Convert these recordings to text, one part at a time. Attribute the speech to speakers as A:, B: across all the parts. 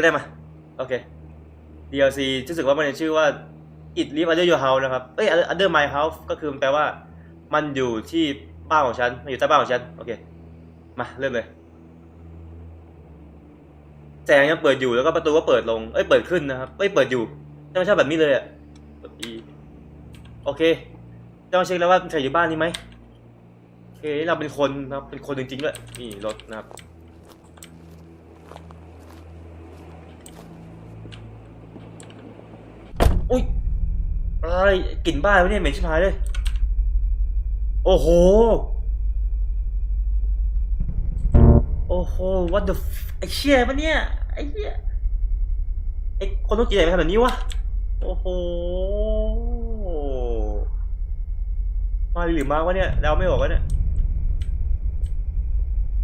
A: ก็ได้มา โอเค DLC รู้สึกว่ามันจะชื่อว่า It Live Under Your House นะครับ เอ้ย Under My House ก็คือมันแปลว่า มันอยู่ที่บ้านของฉัน มันอยู่ใต้บ้านของฉัน โอเค มา เริ่มเลย แสงยังเปิดอยู่แล้วก็ประตูก็เปิดลง เอ้ย เปิดขึ้นนะครับ เอ้ย เปิดอยู่จะไม่ใช่แบบนี้เลยอะโอเค ต้องเช็คแล้วว่าใครอยู่บ้านนี้ไหมโอเค เราเป็นคนนะครับ เป็นคนจริงๆด้วยนี่รถนะครับ อุ้ยอะไรกลิ่นบ้านวะเนี่ยเหม็นชิบหายเลย โอ้โห โอ้โห what the ไอเชี่ยปะเนี่ย ไอเหี้ยไอ้คนต้องกินอะไรไปทำแบบนี้วะ โอ้โห มาหรือมาวะเนี่ยเดาไม่ออกวะเนี่ย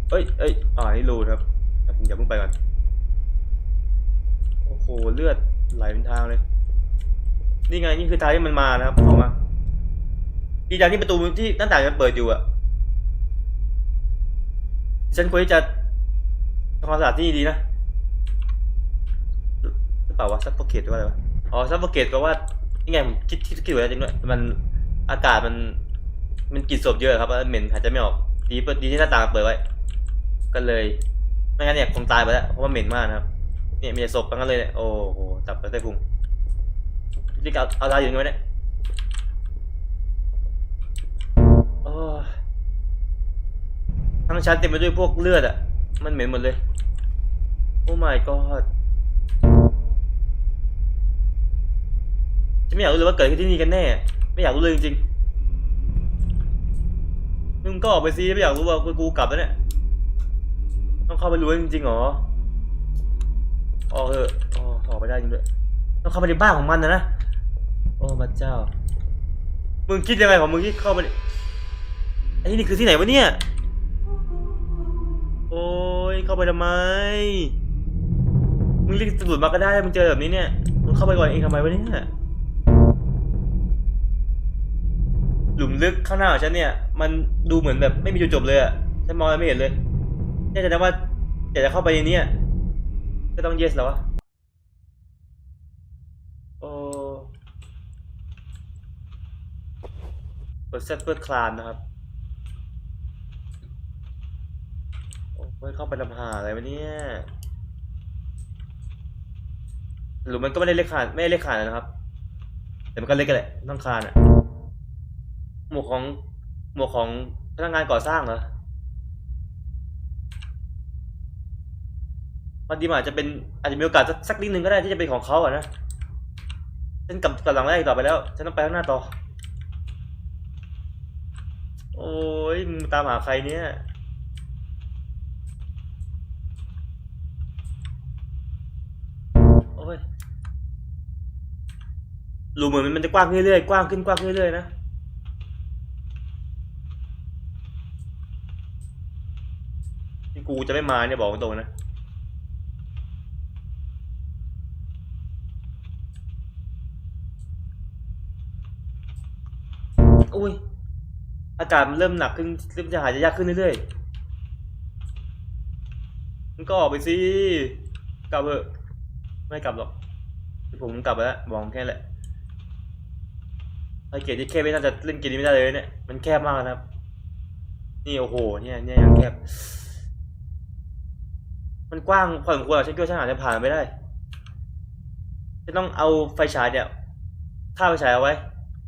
A: เอ้ยเอ้ยอ่านี่รูครับอย่าเพิ่งอย่าเพิ่งไปก่อน โอ้โห เลือดไหลเป็นทางเลย นี่ไงนี่คือทางที่มันมานะครับเข้ามาดีอย่างที่ประตูที่หน้าต่างมันเปิดอยู่อะฉันควรจะทำความสะอาดที่นี่ดีนะหรือเปล่าวะซัฟโฟเกตหรือว่าอะไรวะอ๋อซัฟโฟเกตแปลว่านี่ไงผมคิดคิดคิดอยู่แล้วจริงด้วยมันอากาศมัน มันกลิ่นศพเยอะครับเหม็นหายใจไม่ออก ดีเปิดดีที่หน้าต่างเปิดไว้ ก็เลยไม่งั้นเนี่ยคงตายไปแล้วเพราะว่าเหม็นมากนะครับเนี่ยมีแต่ศพทั้งนั้นเลยเนี่ยโอ้โหจับไปใต้พุง นี่ก็เอาเอาอะไรอยู่ตรงนี้วะเนี่ยโอ้ทั้งชั้นเต็มไปด้วยพวกเลือดอะมันเหม็นหมดเลย โอ้ my god จะไม่อยากรู้เลยว่าเกิดขึ้นที่นี่กันแน่ ไม่อยากรู้เลยจริงๆมึงก็ออกไปซิไม่อยากรู้ว่ากูกลับแล้วเนี่ย ต้องเข้าไปรู้จริงๆเหรอออกเถอะอ๋อออกไปได้จริงด้วย ต้องเข้าไปในบ้านของมันนะนะ โอ้พระเจ้า มึงคิดยังไงของมึงที่เข้าไปไอ้นี่คือที่ไหนวะเนี่ย โอ้ยเข้าไปทำไม มึงเรียกตำรวจมาก็ได้ มึงเจอแบบนี้เนี่ย มึงเข้าไปก่อนเองทำไมวะเนี่ย หลุมลึกข้างหน้าของฉันเนี่ย มันดูเหมือนแบบไม่มีจุดจบเลยอะฉันมองอะไรไม่เห็นเลยแน่ใจนะว่าอยากจะเข้าไปในเนี้ก็ต้อง yes แล้ววะ โอ้เปิ ดเซตเปิดคลานนะครับโอ้ยเข้าไปลำหาอะไรวะเนี่ยหรือมันก็ไม่ได้เล็กขาดไม่ได้เล็กขาดนั้นะครับ แต่มันก็เล็กกันแหละต้องคลานอะหมวกของหมวกของพนักงานก่อสร้างเหรอบางทีมันอาจจะเป็นอาจจะมีโอกาสสักนิดนึงก็ได้ที่จะเป็นของเขาอะนะฉันกลับกลับหลังแรกต่อไปแล้วฉันต้องไปข้างหน้าต่อ โอ้ยมึงตามหาใครเนี่ย โอ้ยรูเหมือนมันจะกว้างเรื่อยๆ กว้างขึ้นกว้างขึ้นเรื่อยๆนะ ที่กูจะไม่มาเนี่ยบอกตรงนะอุ้ย อากาศมันเริ่มหนักขึ้นเริ่มจะหายใจยากขึ้นเรื่อยๆมันก็ออกไปสิกลับเถอะไม่กลับหรอกผมกลับไปแล้วมองแค่แหละไอเกตที่แคบไม่น่าจะเล่นเกมนี้ไม่ได้เลยเนี่ยมันแคบมากนะครับ นี่โอ้โหเนี่ยเนี่ยยังแคบ มันกว้างพอสมควรอะฉันคิดว่าฉันอาจจะผ่านไม่ได้จะต้องเอาไฟฉายเนี่ยฆ่าไฟฉายเอาไว้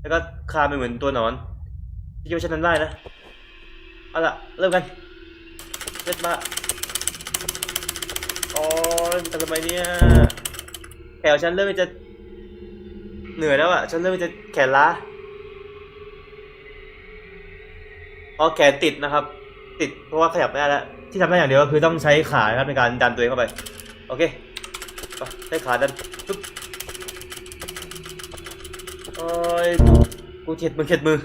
A: แล้วก็คาไปเหมือนตัวหนอน คิดว่าฉันทำได้นะ เอาล่ะ เริ่มกันเจ็ดมาโอ้ยทำทำไมเนี่ยแขนฉันเริ่มจะ เหนื่อยแล้วอะ ฉันเริ่มจะแขนล้าเพราะแขนติดนะครับ ติดเพราะว่าขยับไม่ได้แล้ว ที่ทำได้อย่างเดียวก็คือต้องใช้ขาครับในการดันตัวเองเข้าไป โอเคใช้ขาดันปึ๊บโอ้ยกูเข็ดมือเข็ดมือ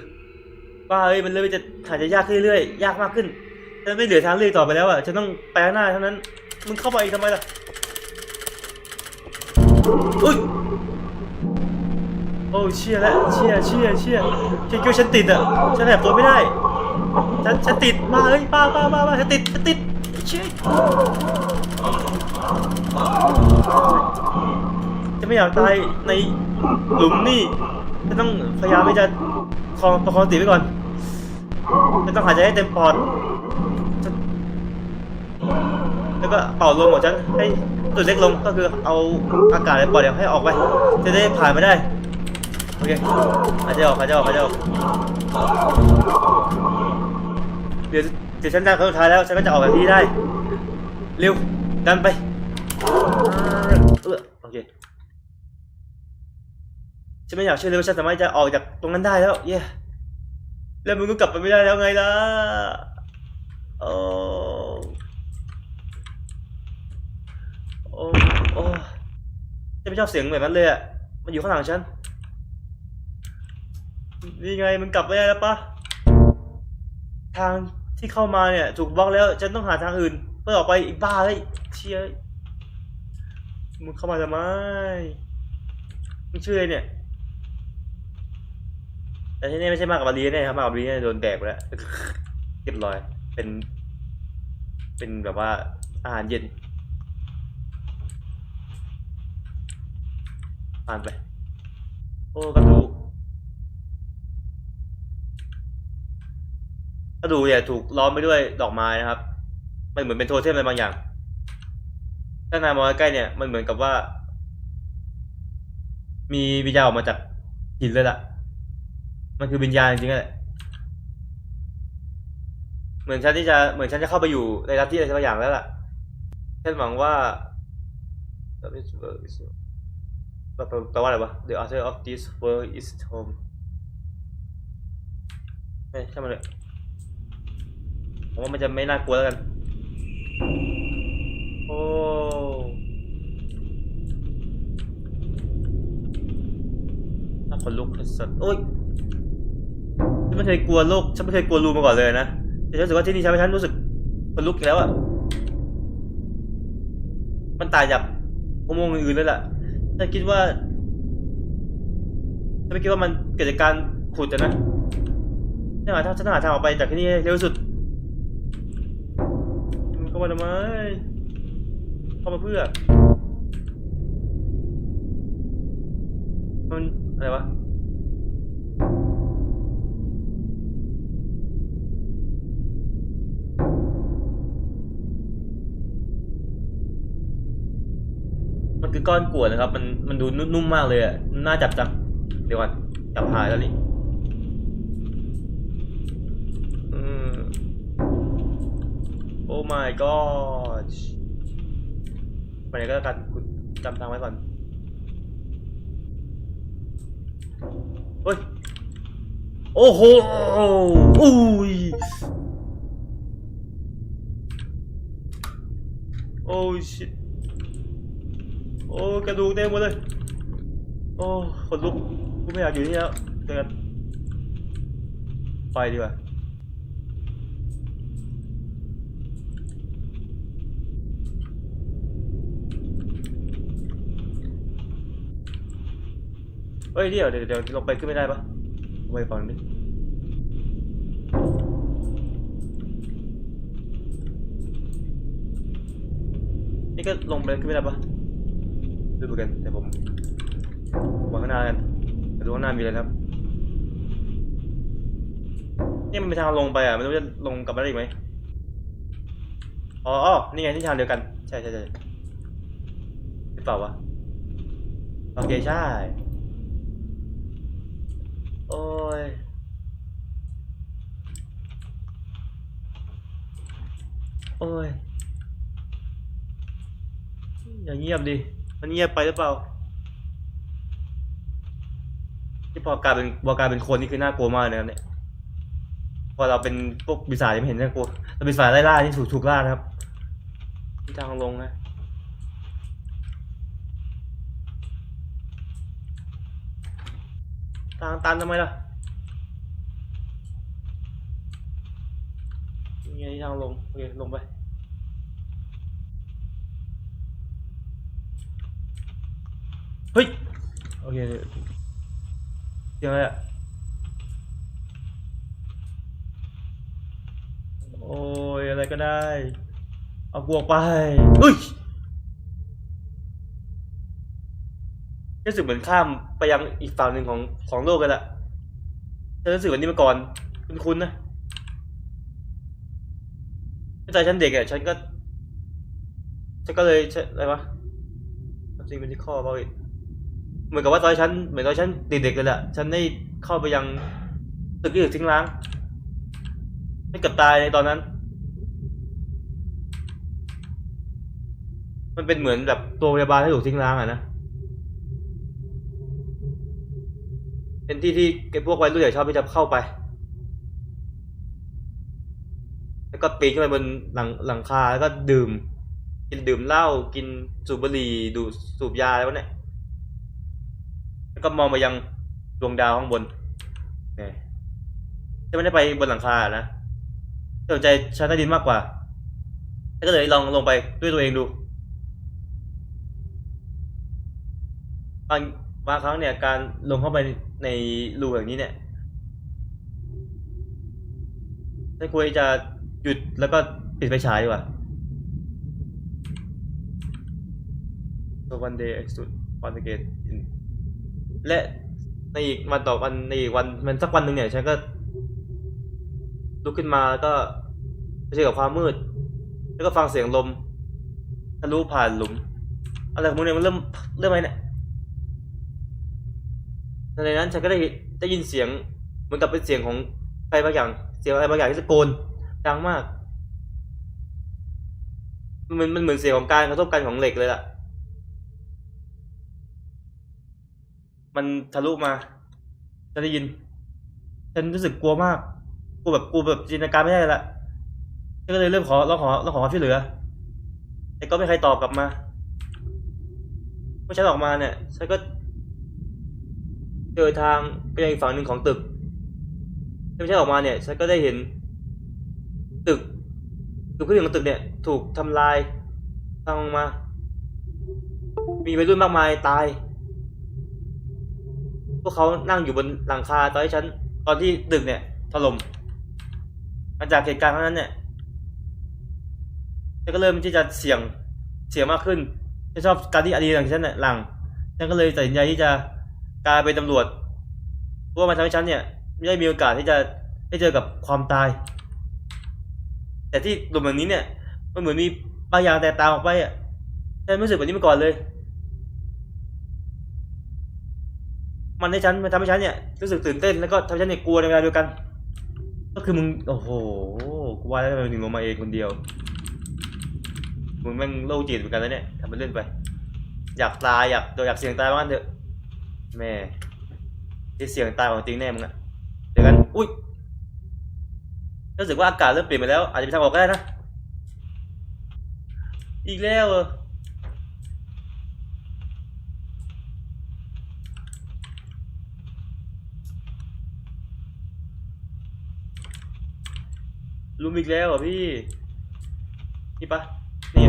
A: ป้าเอ้ยมันเริ่มจะหายใจยากขึ้นเรื่อยๆยากมากขึ้นฉันไม่เหลือทางเลือกต่อไปแล้วอะฉันต้องไปข้างหน้าเท่านั้นมึงเข้าไปทำไมล่ะอุ้ยโอ้เชี่ยแล้วเชี่ยเชี่ยเชี่ยฉันคิดว่าฉันติดอะฉันแอบตัวไม่ได้ฉันฉันติดมาเฮ้ยป้าป้าป้าป้าฉันติดฉันติดเชี่ยจะไม่อยากตายในหลุมนี่จะต้องพยายามที่จะคองประคองติดไว้ก่อน ต้องหายใจให้เต็มปอด แล้วก็เป่าลมของฉันให้ตัวเล็กลงก็คือเอาอากาศในปอดเนี่ยให้ออกไป จะได้ผ่านไปได้ โอเคหายใจออกหายใจออกหายใจออกเดี๋ยวเดี๋ยวฉันจะครั้งสุดท้ายแล้วฉันก็จะออกจากที่นี่ได้ เร็วดันไปเออโอเคฉันไม่อยากเชื่อเลยว่าฉันสามารถจะออกจากตรงนั้นได้แล้ว เย้ แล้วมึงก็กลับไปไม่ได้แล้วไงล่ะโอ้โอ้โอ้ฉันไม่ชอบเสียงแบบนั้นเลยอะ มันอยู่ข้างหลังฉัน นี่ไงมันกลับไม่ได้แล้วปะ ทางที่เข้ามาเนี่ย ถูกบล็อกแล้ว ฉันต้องหาทางอื่น เพื่อออกไปอีกบ้าเลยเชียมึงเข้ามาทำไมมึงชื่ออะไรเนี่ย แต่ที่นี่ไม่ใช่มากับบาลีแน่ครับมากับบาลีเนี่ยโดนแดกไปแล้วเรียบร้อย เป็น เป็นแบบว่าอาหารเย็นผ่านไป โอ้กระดูกกระดูกเนี่ยถูกล้อมไปด้วยดอกไม้นะครับ มันเหมือนเป็นโทเทมอะไรบางอย่าง ถ้านายมองใกล้เนี่ยมันเหมือนกับว่า มีวิญญาณออกมาจากหินเลยล่ะ มันคือวิญญาณจริงๆแหละเหมือนฉันที่จะเหมือนฉันจะเข้าไปอยู่ในรัฐที่อะไรสักอย่างแล้วล่ะฉันหวังว่าแปลว่าอะไรวะ The author of this world is home เฮ้ยช่ามันเลยผมว่ามันจะไม่น่ากลัวแล้วกัน โอ้น่าขนลุกสัสโอ้ย ฉันไม่เคยกลัวโลกฉันไม่เคยกลัวรูมาก่อนเลยนะแต่ฉันรู้สึกว่าที่นี่ทำให้ฉันรู้สึกขนลุกอีกแล้วอะมันตายจากอุโมงค์อื่นเลยล่ะฉันคิดว่าฉันไม่คิดว่ามันเกิดจากการขุดนะฉันหาทางฉันหาทางออกไปจากที่นี่ให้เร็วสุดมันเข้ามาทำไมเข้ามาเพื่อมันอะไรวะ ก้อนกวดนะครับ มันมันดูนุ่มๆมากเลยอะน่าจับจังเดี๋ยวก่อนจับหายแล้วนี่โอ้ my god ไปไหนก็แล้วกันกูจำทางไว้ก่อนเฮ้ย โอ้โหอุ้ยโอ้ชิต โอ้กระดูกเต็มหมดเลย โอ้ขนลุกกูไม่อยากอยู่ที่นี่แล้วเจอกันไปดีกว่าเฮ้ยเดี๋ยวเดี๋ยวเดี๋ยวลงไปขึ้นไม่ได้ปะไปฝั่งนี้นี่ก็ลงไปขึ้นไม่ได้ปะ ดูดูกันเดี๋ยวผมวางข้างหน้ากันดูข้างหน้ามีอะไรครับนี่มันเป็นทางลงไปอะไม่รู้จะลงกลับมาได้อีกไหมอ๋ออนี่ไงที่ทางเดียวกัน ใช่ใช่ใช่หรือเปล่าวะโอเคใช่ โอ้ยโอ้ย อย่างเงียบดิ มันเงียบไปหรือเปล่าที่พอกลายเป็นพอกลายเป็นคนนี่คือน่ากลัวมากเลยนะครับเนี่ยพอเราเป็นพวกปีศาจยังไม่เห็นน่ากลัวเราเป็นฝ่ายไล่ล่าที่ถูกถูกล่านะครับที่ทางลงนะทางตันทำไมล่ะนี่ไงที่ทางลงโอเคลงไป เฮ้ย โอเคเดี๋ยวอะไรอะโอ้ย อะไรก็ได้ เอาบวกไปเฮ้ยรู้สึกเหมือนข้ามไปยังอีกฝั่งหนึ่งของของโลกกันละฉันรู้สึกวันนี้มาก่อนคุณคุณนะตั้งแต่ฉันเด็กอะฉันก็ฉันก็เลยอะไรวะจริงเมือนกับว่าตอนฉันเหมือนตอนฉันเด็กๆเลยแหละฉันได้เข้าไปยังตึกที่ถูกทิ้งร้างไม่เกือบตายในตอนนั้น มันเป็นเหมือนแบบตัวพยาบาลที่ถูกทิ้งร้างอะนะเป็นที่ที่ไอ้พวกวัยรุ่นใหญ่ชอบที่จะเข้าไป แล้วก็ปีนขึ้นไปบนหลังหลังคาแล้วก็ดื่ม กินดื่มเหล้ากินสูบบุหรี่ดูสูบยาอะไรวะเนี่ย แล้วก็มองไปยังดวงดาวข้างบนเนี่ยจะไม่ได้ไปบนหลังคานะสนใจชั้นใต้ดินมากกว่าก็เลยลองลงไปด้วยตัวเองดู บางบางครั้งเนี่ยการลงเข้าไปในรูแบบนี้เนี่ยฉันควรจะหยุดแล้วก็ปิดไฟฉายดีกว่า so one day I stood once again in และในอีกวันต่อวันในอีกวันมันสักวันหนึ่งเนี่ยฉันก็ลุกขึ้นมาแล้วก็เผชิญกับความมืด แล้วก็ฟังเสียงลมทะลุผ่านหลุม อะไรของมึงเนี่ยมันเริ่มเริ่มอะไรเนี่ยในนั้นฉันก็ได้ได้ยินเสียงเหมือนกับเป็นเสียงของใครบางอย่าง เสียงอะไรบางอย่างที่ตะโกนดังมาก มันมันเหมือนเสียงของการกระทบกันของเหล็กเลยล่ะ มันทะลุมาฉันได้ยิน ฉันรู้สึกกลัวมากกลัวแบบกลัวแบบจินตนาการไม่ได้ละฉันก็เลยเริ่มขอร้องขอร้องขอความช่วยเหลือ แต่ก็ไม่มีใครตอบกลับมาเมื่อฉันออกมาเนี่ย ฉันก็ เจอทางไปยังอีกฝั่งหนึ่งของตึกที่ไม่ใช่ออกมาเนี่ย ฉันก็ได้เห็น ตึกตึกพื้นของตึกเนี่ย ถูกทำลายทางลงมา มีวัยรุ่นมากมายตาย พวกเขานั่งอยู่บนหลังคาตอนที่ฉันตอนที่ตึกเนี่ยถล่มหลังจากเหตุการณ์ครั้งนั้นเนี่ยฉันก็เริ่มที่จะเสี่ยงเสี่ยงมากขึ้นฉันชอบการที่อดีตของฉันเนี่ยหลังฉันก็เลยตัดสินใจที่จะกลายเป็นตำรวจเพราะว่ามันทำให้ฉันเนี่ยไม่ได้มีโอกาสที่จะได้เจอกับความตาย แต่ที่หลุมแบบนี้เนี่ยมันเหมือนมีบางอย่างแตกต่างออกไปอะฉันไม่รู้สึกแบบนี้มาก่อนเลย มันให้ฉันมันทำให้ฉันเนี่ยรู้สึกตื่นเต้นแล้วก็ทำให้ฉันเนี่ยกลัวในเวลาเดียวกัน ก็คือมึงโอ้โหกูว่าแล้วทำไมมึงถึงลงมาเองคนเดียวมึงแม่งโรคจิตเหมือนกันแล้วเนี่ยทำเป็นเล่นไป อยากตายอยากอยากเสี่ยงตายบ้างเถอะแม่ที่เสี่ยงตายของจริงแน่มึงอะเดี๋ยวกันอุ้ยรู้สึกว่าอากาศเริ่มเปลี่ยนไปแล้ว อาจจะเป็นทางออกก็ได้นะ อีกแล้วเหรอ ลุมอีกแล้วเหรอพี่ นี่ปะนี่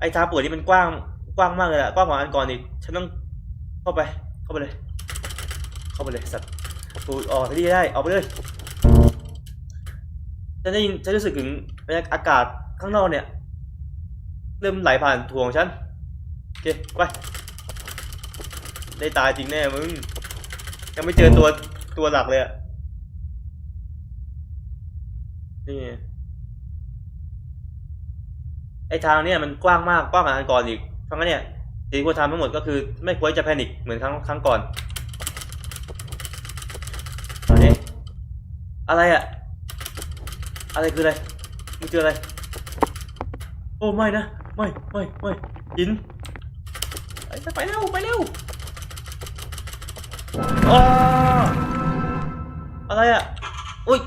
A: ไอ้ทางเปิดนี่มันกว้างกว้างมากเลยอะกว้างกว่าอันก่อนอีก ฉันต้องเข้าไป เข้าไปเลย เข้าไปเลยสัตว์ตูออกที่ได้ ออกไปเลย ฉันได้ยินฉันรู้สึกถึงบรรยากาศอากาศข้างนอกเนี่ย เริ่มไหลผ่านถ่วงฉัน โอเคไป ได้ตายจริงแน่มึง ยังไม่เจอตัวตัวหลักเลยอะ นี่ไงไอทางเนี่ยมันกว้างมากกว้างกว่าอันก่อนอีกเพราะงั้นเนี่ยสิ่งที่ควรทำทั้งหมดก็คือไม่ควรจะแพนิคเหมือนครั้งครั้งก่อนอนนี้อะไรอะอะไรคืออะไรมึงเจออะไร โอ้ไม่นะไม่ไม่ไม่หินไปเร็วไปเร็วอ้าอะไรอะอุ้ย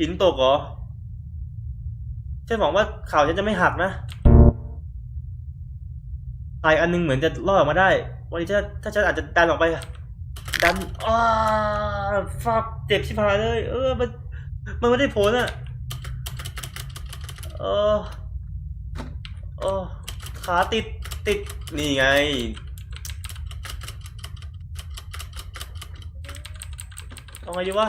A: หินตกเหรอฉันหวังว่าข่าวฉันจะไม่หักนะตายอันนึงเหมือนจะรอดออกมาได้ วันนี้ถ้าถ้าฉันอาจจะดันออกไปอะดันอ้าฟักเจ็บชิบหายเลย เออ มัน มันไม่ได้ผลอะเออเออขาติดติด นี่ไง เอาไงดีวะ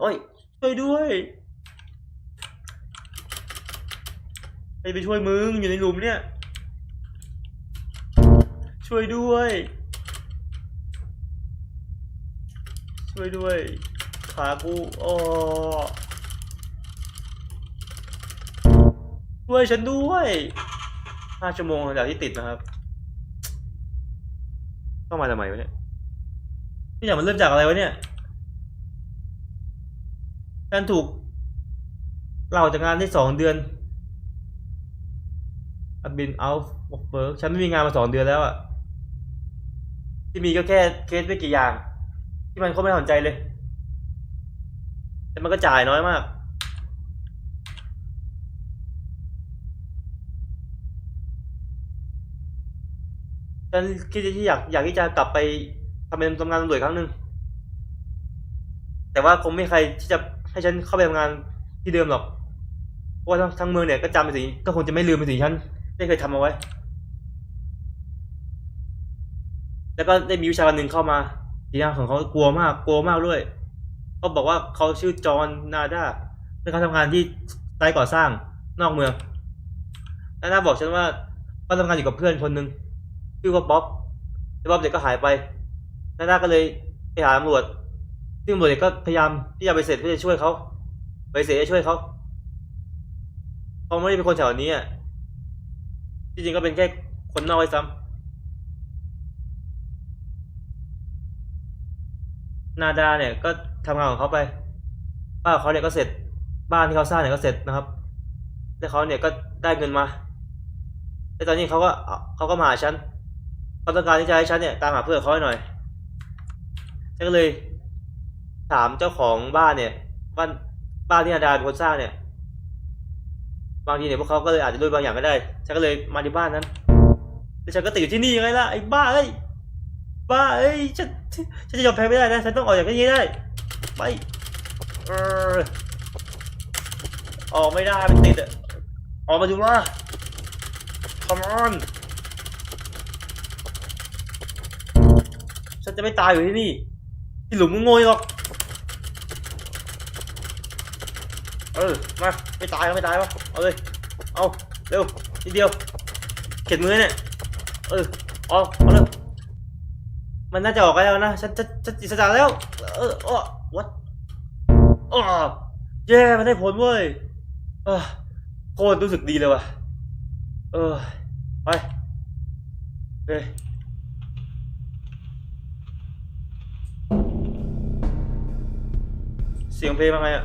A: โอ้ยช่วยด้วยไปรไปช่วยมึงอยู่ในหลุมเนี่ย ช่วยด้วย ช่วยด้วยขากูอ๋อช่วยฉันด้วยห้าชั่วโมงหลังจากที่ติดนะครับ ต้องมาทำไมวะเนี่ยนี่อย่างมันเริ่มจากอะไรวะเนี่ย การถูกเราจากงานได้สองเดือน I've been out of work ฉันไม่มีงานมาสองเดือนแล้วอะที่มีก็แค่เคสไม่กี่อย่าง ที่มันเขาไม่สนใจเลย แต่มันก็จ่ายน้อยมาก ฉันคิดที่อยากอยากที่จะกลับไปทำเป็นทำงานตำรวจครั้งหนึ่งแต่ว่าคงไม่ใครที่จะ ให้ฉันเข้าไปทำงานที่เดิมหรอกเพราะว่าทั้งเมืองเนี่ยก็จำไปสิ่งก็คงจะไม่ลืมไปสิ่งที่ฉันได้เคยทำเอาไว้ แล้วก็ได้มีวิชาการหนึ่งเข้ามาทีนี้ของเขากลัวมากกลัวมากด้วยเขาบอกว่าเขาชื่อจอห์นนาดาและเขาทำงานที่ไซต์ก่อสร้างนอกเมืองนาดาบอกฉันว่าเขาทำงานอยู่กับเพื่อนคนหนึ่งชื่อว่าบ๊อบแต่บ๊อบเด็กก็หายไปนาดาก็เลยไปหาตำรวจ ซึ่งตำรวจเนี่ยก็พยายามที่จะไปเสร็จเพื่อจะช่วยเขาไปเสร็จจะช่วยเขาเขาไม่ได้เป็นคนแถวนี้อะที่จริงก็เป็นแค่คนนอกไว้ซ้ำนาดาเนี่ยก็ทำงานของเขาไปบ้านเขาเนี่ยก็เสร็จบ้านที่เขาสร้างเนี่ยก็เสร็จนะครับ แล้วเขาเนี่ยก็ได้เงินมาแล้วตอนนี้เขาก็เขาก็มาหาฉันเขาต้องการที่จะให้ฉันเนี่ยตามหาเพื่อนเขาหน่อยฉันก็เลย ถามเจ้าของบ้านเนี่ยบ้านบ้านที่นาดาเป็นคนสร้างเนี่ย บางทีเนี่ยพวกเขาก็เลยอาจจะรู้บางอย่างก็ได้ ฉันก็เลยมาที่บ้านนั้นแล้วฉันก็ติดอยู่ที่นี่ยังไงล่ะไอ้บ้าเอ้ยบ้าเอ้ยฉันฉันจะยอมแพ้ไม่ได้นะฉันต้องออกจากที่นี่ได้ไปเออออกไม่ได้มันติดอะออกมาดูว่า come on ฉันจะไม่ตายอยู่ที่นี่ที่หลุมมึงโง่หรอก เออ มา ไม่ตายก็ไม่ตายวะเอาเลย เอา เร็ว นิดเดียว เข็ดมือเนี่ย เออ เอาเอาเร็วมันน่าจะออกแล้วนะ ฉันจะจะอิสระแล้ว เอออ้อ what อ้อเย้มันได้ผลเว้ยเออโคตรรู้สึกดีเลยว่ะ เออ ไปเฮ้ยเสียงเพลงอะไรอะ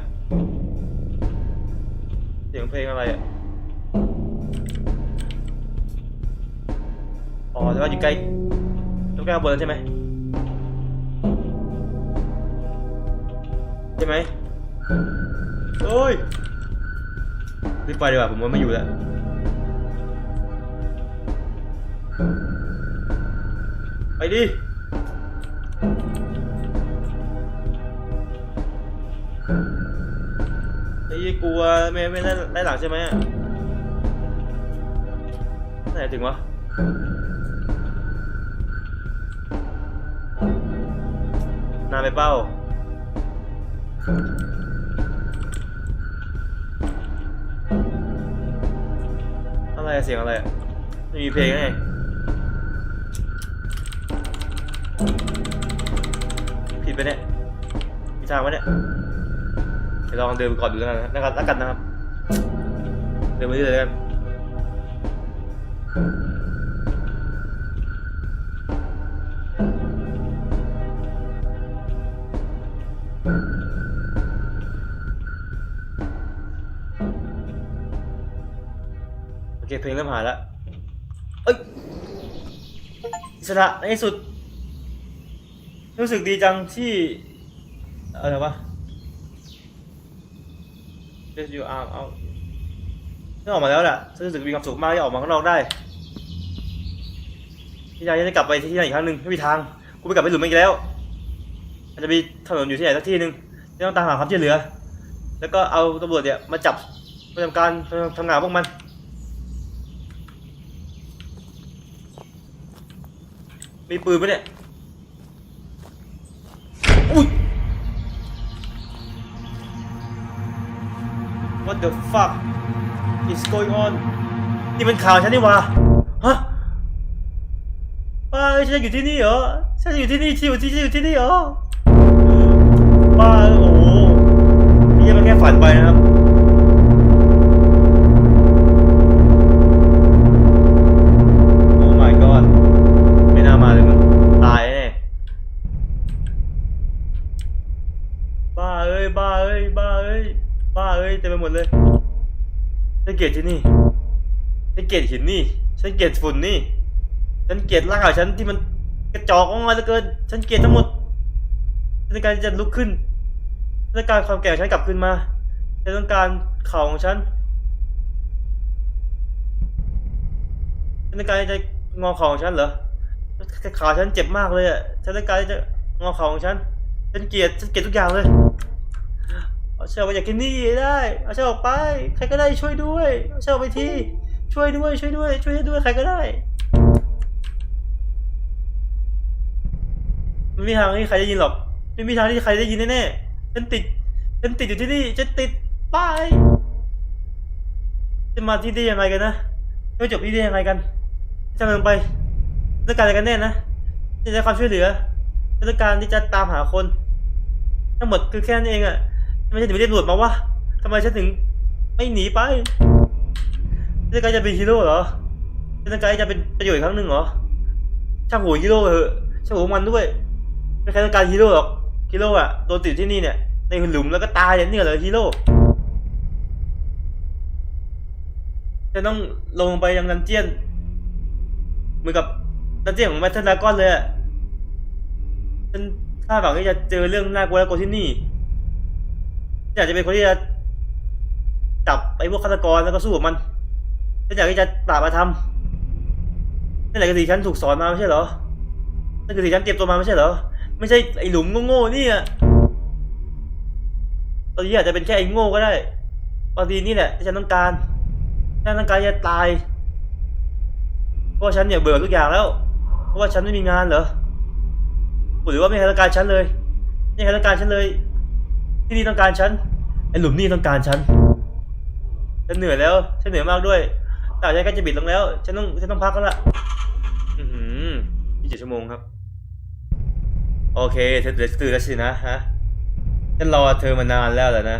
A: เสียงเพลงอะไรอะ อ๋อแต่ว่าอยู่ใกล้ต้องใกล้ข้างบนแล้วใช่ไหมใช่ไหมโอ้ยรีบไปดีกว่าผมว่าไม่อยู่แล้วไปดิ กลัวไม่ไม่ได้ได้หลังใช่ไหมไหนถึงวะนานไปเป้าอะไรเสียงอะไรไม่มีเพลงไงผิดไปเนี่ยมีทางวะเนี่ย ดี๋ยวลองเดินไปก่อนดูแล้วกันนะนะครับแล้วกันนะครับ เดินไปเรื่อยๆกันโอเคเพลงเริ่มหายแล้วเอ้ยอิสระในที่สุด รู้สึกดีจังที่ อะไรวะ Let you arm out นี่ออกมาแล้วแหละฉันรู้สึกมีความสุขมากที่ออกมาข้างนอกได้ที่อยากจะกลับไปที่ไหนอีกครั้งหนึ่งไม่มีทาง กูไปกลับไปหลุมอีกแล้ว อาจจะมีถนนอยู่ที่ไหนสักที่หนึ่งที่ต้องตามหาความช่วยเหลือ แล้วก็เอาตำรวจเนี่ยมาจับมาทำการทำงานพวกมัน มีปืนไหมเนี่ย What the fuck is going on นี่เป็นข่าวฉันนี่วะฮะป้าฉันอยู่ที่นี่เหรอฉันอยู่ที่นี่ที่อยู่ที่ที่อยู่ที่นี่เหรอป้าโอ้โหนี่ยังไม่แค่ฝันไปนะครับ โอ้ my god ไม่น่ามาเลยมึงตายแน่บ้าเอ้ย บ้าเอ้ย บ้าเอ้ย บ้าเอ้ยเต็มไป หมดเลยฉันเกลียดที่นี่ฉันเกลียดหินนี่ฉันเกลียดฝุ่นนี่ฉันเกลียดร่างของฉันที่มันกระจอกออกมาเหลือเกินฉันเกลียดทั้งหมดฉันต้องการจะลุกขึ้นฉันต้องการความแก่ของฉันกลับขึ้นมาฉันต้องการเข่าของฉันฉันต้องการจะงอเข่าของฉันเหรอขาฉันเจ็บมากเลยอะฉันต้องการจะงอเข่าของฉันฉันเกลียดฉันเกลียดทุกอย่างเลย เอาเชลอกไปจากที่นี่ได้เอาเชลออกไป ใครก็ได้ช่วยด้วยเอาเชลอกไปทีช่วยด้วยช่วยด้วย ช่วยด้วยใครก็ได้ไม่มีทางที่ใครได้ยินหรอกไม่มีทางที่ใครได้ยินแน่ๆฉันติดฉันติดอยู่ที่นี่ฉันติดไปจะมาที่นี่ยังไงกันนะจะจบที่นี่ยังไงกันจะลงไปต้องการอะไรกันแน่นะจะได้ความช่วยเหลือต้องการที่จะตามหาคน ทั้งหมดคือแค่นั้นเองอะ ไมฉันถึงไม่ได้ตำรวจมาวะทำไมฉันถึงไม่หนีไปต้องการจะเป็นฮีโร่เหรอต้องการจะเป็นประโยชน์ครั้งหนึ่งเหรอ ช่างหัวฮีโร่เหอะ ช่างหัวมันด้วย ไม่ใครต้องการฮีโร่หรอก ฮีโร่อะโดนติดที่นี่เนี่ย ในหลุมแล้วก็ตายเนี่ยนี่เหรอฮีโร่จะต้องลงไปยังดันเจียน เหมือนกับดันเจียนของแมทเทอร์ดากอนเลยอะฉันคาดหวังที่จะเจอเรื่องน่ากลัวน่ากลัวที่นี่ อยากจะเป็นคนที่จะจับไอ้พวกฆาตกรแล้วก็สู้กับมันฉันอยากที่จะปราบมาทำนั่นแหละคือสิ่งที่ฉันถูกสอนมาไม่ใช่เหรอนั่นคือสิ่งที่ฉันเตรียมตัวมาไม่ใช่เหรอ ไม่ใช่ไอ้หลุมโง่ๆนี่อะตอนนี้อาจจะเป็นแค่ไอ้โง่ก็ได้บางทีนี่แหละที่ฉันต้องการฉันต้องการจะตาย เพราะว่าฉันเนี่ยเบื่อทุกอย่างแล้ว เพราะว่าฉันไม่มีงานเหรอหรือว่าไม่ใครต้องการฉันเลยไม่ใครต้องการฉันเลย ที่นี่ต้องการฉันไอหลุมนี่ต้องการฉันฉันเหนื่อยแล้วฉันเหนื่อยมากด้วยต่ฉันกล้จะบิดลงแล้วฉันต้องฉันต้องพักแล้วล่ะอือหือยี่สิบชั่วโมงครับ โอเคเธอตื่นแล้วสินะฮะฉันรอเธอมานานแล้วแหละนะ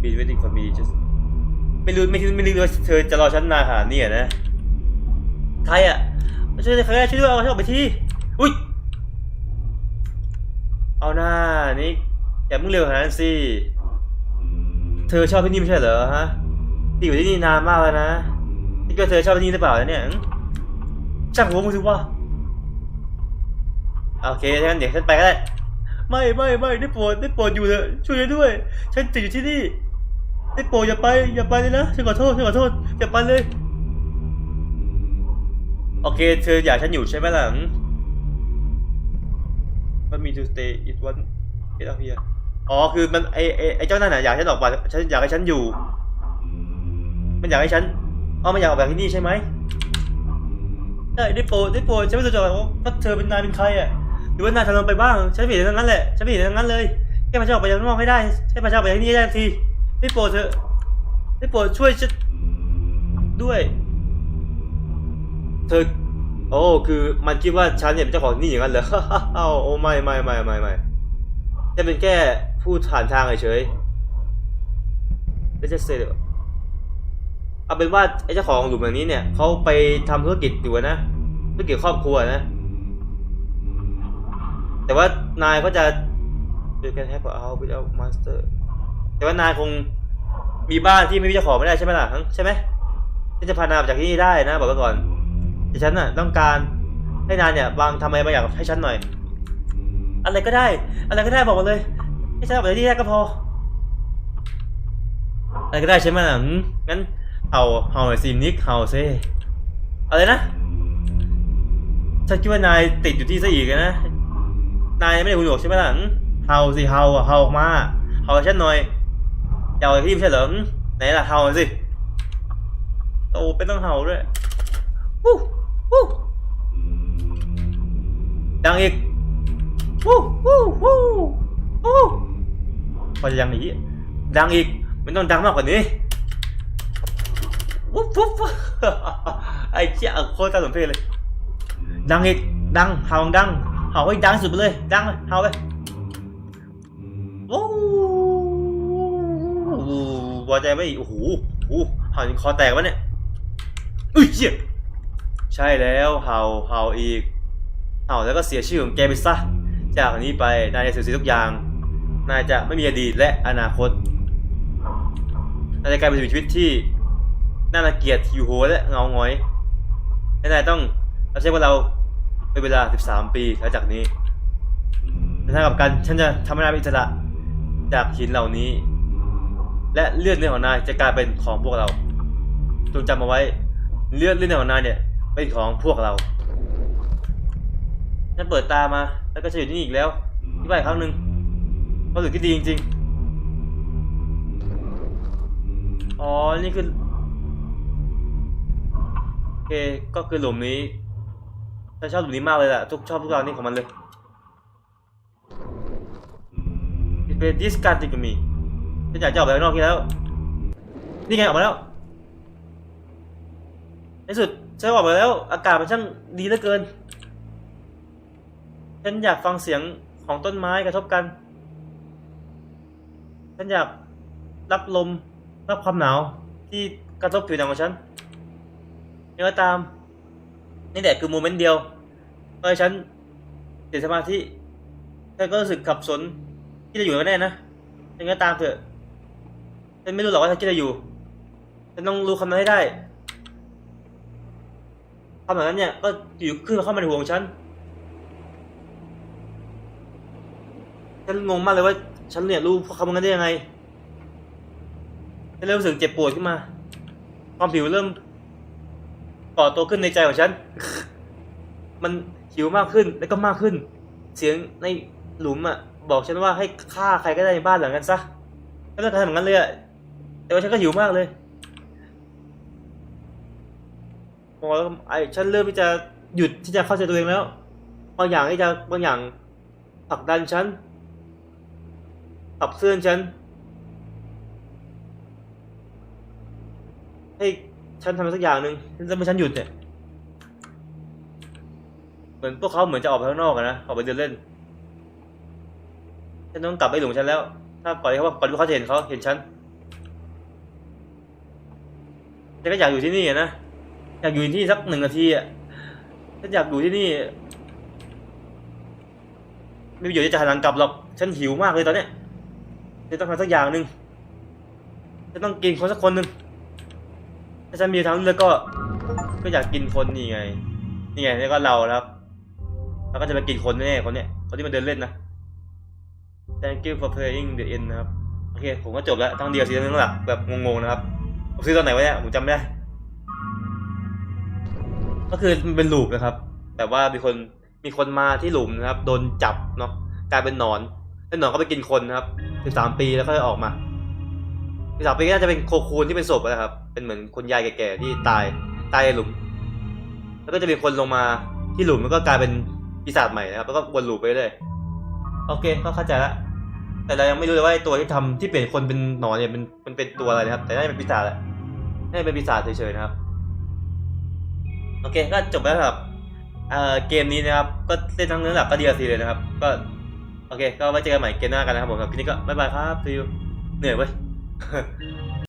A: be waiting for me just ไม่รู้ไม่คิดไม่รู้ว่าเธอจะรอฉันนานขนาดนี้นะใครอะช่วยใครอะช่วยด้วยเอาฉันออกไปทีอุ้ย เอาหน้านี่อย่าเพิ่งเร็วขนาดนั้นสิเธอชอบที่นี่ไม่ใช่เหรอฮะที่อยู่ที่นี่นานมากแล้วนะนี่ก็เธอชอบที่นี่หรือเปล่าเนี่ยหึช่างหัวมึงสิวะโอเคงั้นเดี๋ยวฉันไปก็ได้ไม่ไม่ไม่ได้โปรดได้โปรดอยู่เลยช่วยฉันด้วย ฉันติดอยู่ที่นี่ได้โปรดอย่าไปอย่าไปเลยนะฉันขอโทษฉันขอโทษอย่าไปเลย โอเค เธออยากฉันอยู่ใช่ไหมล่ะ หืม What me to stay it one get out here อ๋อคือมันไอไอไอเจ้านั่นน่ะอยากให้ฉันออกไปฉันอยากให้ฉันอยู่ มันอยากให้ฉันอ๋อมันอยากออกจากที่นี่ใช่ไหมได้ได้โปรดได้โปรดฉันไม่รู้จะบอกว่าเธอเป็นนายเป็นใครอะหรือว่านายทำอะไรไปบ้างฉันไม่เห็นทั้งนั้นแหละฉันไม่เห็นทั้งนั้นเลยแค่พาฉันออกไปจากข้างนอกให้ได้ให้พาฉันออกไปจากที่นี่ให้ได้ทีได้โปรดเถอะได้โปรดช่วยฉันด้วย เธอโอ้คือมันคิดว่าฉันเนี่ยเป็นเจ้าของนี่อย่างนั้นเหรอเอาโอ้ไม่ไม่ไม่ไม่ไม่จะเป็นแค่ผู้ผ่านทางเฉยๆไม่ใช่เซลล์เอาเป็นว่าไอ้เจ้าของหลุมอย่างนี้เนี่ยเขาไปทำธุรกิจอยู่นะธุรกิจครอบครัวนะ แต่ว่านายก็จะ you can have a house without master แต่ว่านายคงมีบ้านที่ไม่มีเจ้าของไม่ได้ใช่ไหมล่ะใช่ไหมที่จะพานายออกจากที่นี่ได้นะบอกไว้ก่อน แต่ฉันน่ะต้องการให้นายเนี่ยบางทำอะไรบางอย่างให้ฉันหน่อย อะไรก็ได้ อะไรก็ได้บอกมาเลย ให้ฉันออกไปที่แรกก็พอ อะไรก็ได้ใช่ไหมล่ะงั้นเห่าเห่าหน่อยสินิกเห่าซิอะไรนะฉันคิดว่านายติดอยู่ที่ซะอีกนะ นายไม่ได้หูหนวกใช่ไหมล่ะเห่าสิเห่าอะเห่าออกมาเห่าฉันหน่อยอย่าเอาที่ไม่ใช่เหรอไหนล่ะเห่าสิโอ้เป็นต้องเห่าด้วยวู้ วู้ดังอีกวู้วู้วู้วู้พอจะยังอีกดังอีกมันต้องดังมากกว่านี้วุ๊บวุ๊บไอ้เจ้าโคตรตาสมเพชเลย ดังอีกดังเห่าดังเห่าให้ดังสุดไปเลย ดังเลยเห่าไปโอ้โหพอใจไหมโอ้โหโอ้โหเห่าจนคอแตกวะเนี่ยอุ้ยเชี่ย ใช่แล้วเห่าเห่าอีกเห่าแล้วก็เสียชื่อของแกไปซะ จากนี้ไปนายจะเสียสิทุกอย่าง นายจะไม่มีอดีตและอนาคต นายจะกลายเป็นชีวิตที่น่ารังเกียจหิวโหยและเงาหงอย และนายต้องรับใช้พวกเราเป็นเวลา 13 ปีหลังจากนี้ในทางกับกันฉันจะทำให้นายเป็นอิสระจากหินเหล่านี้ และเลือดเนื้อของนายจะกลายเป็นของพวกเรา จงจำเอาไว้ เลือดเลือดเนื้อของนายเนี่ย เป็นของพวกเรา ฉันเปิดตามา แล้วก็จะอยู่ที่นี่อีกแล้วที่บ้านอีกครั้งหนึ่งรู้สึกที่ดีจริงๆ อ๋อ นี่คือ โอเค ก็คือหลุมนี้ฉันชอบหลุมนี้มากเลยแหละทุกชอบทุกอย่างนี่ของมันเลยเป็นดิสการ์ติกมีฉันอยากจะออกไปข้างนอกที่แล้ว นี่ไงออกมาแล้ว ในสุดฉันออกมาแล้ว อากาศมันช่างดีเหลือเกิน ฉันอยากฟังเสียงของต้นไม้กระทบกัน ฉันอยากรับลมรับความหนาวที่กระทบผิวหนังของฉันยังไงก็ตาม นี่แหละคือโมเมนต์เดียวตอฉันเสียสมาธิฉันก็รู้สึกขับสนที่จะอยู่กันแน่นะยังไงตามเถอะฉันไม่รู้หรอกว่าฉันคิดอะไรอยู่ฉันต้องรู้คำนั้นให้ได้ คำแบบนั้นเนี่ยก็อยู่ขึ้นมาเข้ามาในหัวของฉัน ฉันงงมากเลยว่าฉันเนี่ยรู้คำนั้นได้ยังไงฉันเริ่มรู้สึกเจ็บปวดขึ้นมา ความผิวเริ่มก่อตัวขึ้นในใจของฉัน มันหิวมากขึ้นแล้วก็มากขึ้น เสียงในหลุมอะบอกฉันว่าให้ฆ่าใครก็ได้ในบ้านหลังนั้นซะฉันก็ทำอย่างนั้นเลยอะแต่ว่าฉันก็หิวมากเลย พอแล้วไอ้ฉันเริ่มที่จะหยุดที่จะเข้าใจตัวเองแล้วบางอย่างที่จะบางอย่างผลักดันฉันขับเคลื่อนฉันให้ฉันทำอะไรสักอย่างหนึ่งที่จะไม่ฉันหยุดเนี่ยเหมือนพวกเขาเหมือนจะออกไปข้างนอกอะนะออกไปเดินเล่นฉันต้องกลับไปหลงฉันแล้ว ถ้าปล่อยเขาว่าก่อนที่เขาจะเห็นเขาเห็นฉันฉันก็อยากอยู่ที่นี่นะ อยากอยู่ที่นี่สักหนึ่งนาทีอะฉันอยากอยู่ที่นี่ ไม่มีประโยชน์จะหันหลังกลับหรอก ฉันหิวมากเลยตอนเนี้ยฉันต้องทำสักอย่างหนึ่งฉันต้องกินคนสักคนหนึ่งถ้าฉันมีทางเลือกก็ ก็อยากกินคนนี่ไง นี่ไงนี่ก็เราแล้วครับเราก็จะไปกินคนแน่คนเนี้ยคนที่มาเดินเล่นนะ Thank you for playing the end นะครับ โอเค ผมก็จบแล้วทั้งเดียวซีทั้งหลักแบบงงๆนะครับผมซื้อตอนไหนวะเนี่ย ผมจำไม่ได้ ก็คือมันเป็นลูปนะครับ แต่ว่ามีคนมีคนมาที่หลุมนะครับ โดนจับเนาะกลายเป็นหนอนแล้วหนอนก็ไปกินคนนะครับสิบสามปีแล้วก็ออกมาสิบสามปีก็น่าจะเป็นโคคูนที่เป็นศพนะครับ เป็นเหมือนคนยายแก่ๆที่ตายตายในหลุม แล้วก็จะมีคนลงมาที่หลุมแล้วก็กลายเป็นปีศาจใหม่นะครับ แล้วก็วนลูปไปเรื่อยโอเคก็เข้าใจละแต่เรายังไม่รู้เลยว่าตัวที่ทำที่เปลี่ยนคนเป็นหนอนเนี่ยมันมันเป็นตัวอะไรนะครับ แต่น่าจะเป็นปีศาจแหละน่าจะเป็นปีศาจเฉยๆนะครับ โอเคก็จบแล้วครับเอ่อเกมนี้นะครับ ก็เล่นทั้งเนื้อหลักก็ดีซีเลยนะครับ ก็โอเค ก็ไว้เจอกันใหม่เกมหน้ากันนะครับผมครับคลิปนี้ก็บ๊ายบายครับซีอูเหนื่อยเว้ย